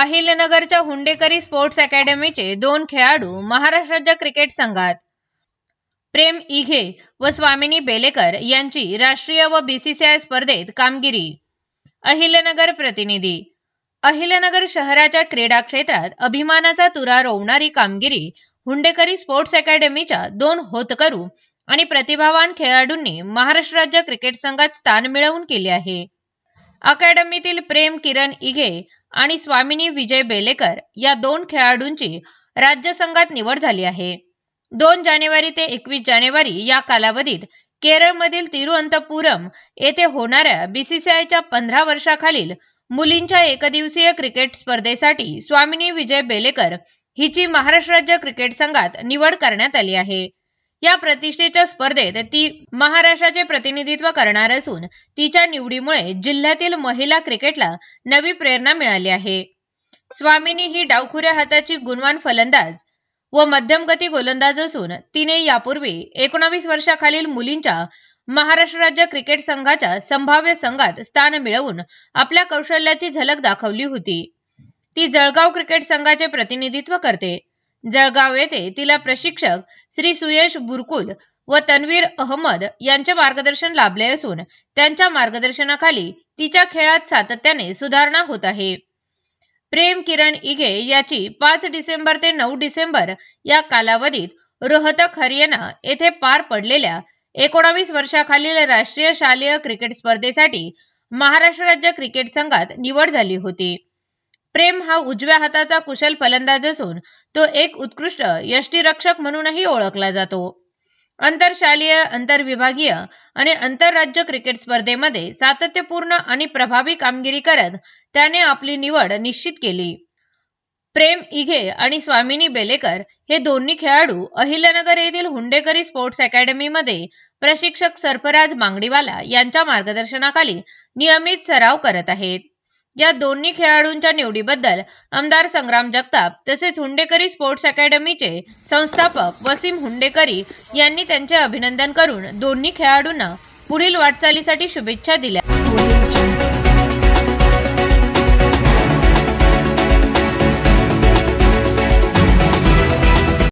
अहिल्यानगरच्या हुंडेकरी sports अकॅडमीचे दोन खेळाडू महाराष्ट्र राज्य क्रिकेट संघात. प्रेम इघे व स्वामिनी बेलेकर यांची राष्ट्रीय व बीसीसीआय स्पर्धेत कामगिरी. अहिल्यानगर प्रतिनिधी. अहिल्यानगर शहराच्या क्रीडा क्षेत्रात अभिमानाचा तुरा रोवणारी कामगिरी हुंडेकरी स्पोर्ट्स अकॅडमीच्या दोन होतकरू आणि प्रतिभावान खेळाडूंनी महाराष्ट्र राज्य क्रिकेट संघात स्थान मिळवून केले आहे. अकॅडमीतील प्रेम किरण इघे आणि स्वामिनी विजय बेलेकर या दोन खेळाडूंची राज्य संघात निवड झाली आहे. दोन जानेवारी ते एकवीस जानेवारी या कालावधीत केरळमधील तिरुअनंतपुरम येथे होणाऱ्या बीसीसीआयच्या पंधरा वर्षाखालील मुलींच्या एकदिवसीय क्रिकेट स्पर्धेसाठी स्वामिनी विजय बेलेकर हिची महाराष्ट्र राज्य क्रिकेट संघात निवड करण्यात आली आहे. या प्रतिष्ठेच्या स्पर्धेत ती महाराष्ट्राचे प्रतिनिधित्व करणार असून तिच्या निवडीमुळे जिल्ह्यातील महिला क्रिकेटला नवी प्रेरणा मिळाली आहे. स्वामिनी ही डावखुऱ्या हाताची गुणवान फलंदाज व मध्यम गती गोलंदाज असून तिने यापूर्वी एकोणावीस वर्षाखालील मुलींच्या महाराष्ट्र राज्य क्रिकेट संघाच्या संभाव्य संघात स्थान मिळवून आपल्या कौशल्याची झलक दाखवली होती. ती जळगाव क्रिकेट संघाचे प्रतिनिधित्व करते. जळगाव येथे तिला प्रशिक्षक श्री सुयश बुरकुल व तन्वीर अहमद यांचे मार्गदर्शन लाभले असून त्यांच्या मार्गदर्शनाखाली तिच्या खेळात सातत्याने सुधारणा होत आहे. प्रेम किरण इघे याची पाच डिसेंबर ते नऊ डिसेंबर या कालावधीत रोहतक हरियाणा येथे पार पडलेल्या एकोणावीस वर्षाखालील राष्ट्रीय शालेय क्रिकेट स्पर्धेसाठी महाराष्ट्र राज्य क्रिकेट संघात निवड झाली होती. प्रेम हा उजव्या हाताचा कुशल फलंदाज असून तो एक उत्कृष्ट यष्टीरक्षक म्हणूनही ओळखला जातो. आंतरशालीय आंतरविभागीय आणि आंतरराज्य क्रिकेट स्पर्धेमध्ये सातत्यपूर्ण आणि प्रभावी कामगिरी करत त्याने आपली निवड निश्चित केली. प्रेम इघे आणि स्वामिनी बेलेकर हे दोन्ही खेळाडू अहिल्यानगर येथील हुंडेकरी स्पोर्ट्स अकॅडमीमध्ये प्रशिक्षक सरफराज मांगडीवाला यांच्या मार्गदर्शनाखाली नियमित सराव करत आहेत. या दोन्ही खेळाडूंच्या निवडीबद्दल आमदार संग्राम जगताप तसेच हुंडेकरी स्पोर्ट्स अकॅडमीचे संस्थापक वसीम हुंडेकरी यांनी त्यांचे अभिनंदन करून दोन्ही खेळाडूंना पुढील वाटचालीसाठी शुभेच्छा दिल्या.